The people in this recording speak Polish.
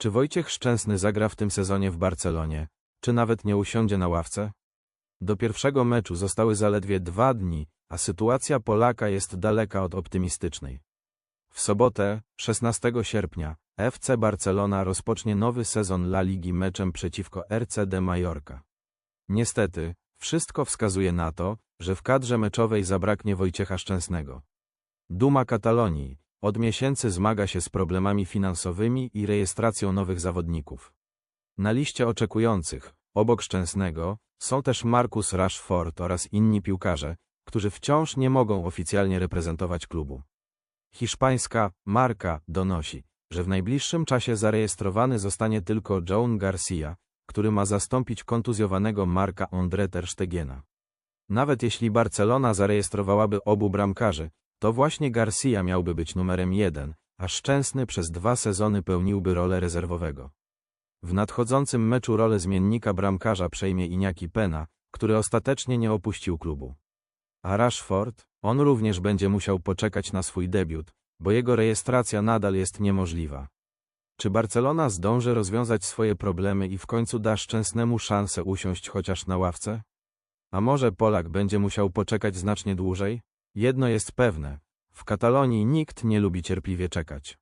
Czy Wojciech Szczęsny zagra w tym sezonie w Barcelonie, czy nawet nie usiądzie na ławce? Do pierwszego meczu zostały zaledwie dwa dni, a sytuacja Polaka jest daleka od optymistycznej. W sobotę, 16 sierpnia, FC Barcelona rozpocznie nowy sezon La Ligi meczem przeciwko RC de Mallorca. Niestety, wszystko wskazuje na to, że w kadrze meczowej zabraknie Wojciecha Szczęsnego. Duma Katalonii od miesięcy zmaga się z problemami finansowymi i rejestracją nowych zawodników. Na liście oczekujących, obok Szczęsnego, są też Marcus Rashford oraz inni piłkarze, którzy wciąż nie mogą oficjalnie reprezentować klubu. Hiszpańska Marka donosi, że w najbliższym czasie zarejestrowany zostanie tylko John Garcia, który ma zastąpić kontuzjowanego Marka André ter Stegena. Nawet jeśli Barcelona zarejestrowałaby obu bramkarzy, to właśnie Garcia miałby być numerem jeden, a Szczęsny przez dwa sezony pełniłby rolę rezerwowego. W nadchodzącym meczu rolę zmiennika bramkarza przejmie Iniaki Pena, który ostatecznie nie opuścił klubu. A Rashford, on również będzie musiał poczekać na swój debiut, bo jego rejestracja nadal jest niemożliwa. Czy Barcelona zdąży rozwiązać swoje problemy i w końcu da Szczęsnemu szansę usiąść chociaż na ławce? A może Polak będzie musiał poczekać znacznie dłużej? Jedno jest pewne. W Katalonii nikt nie lubi cierpliwie czekać.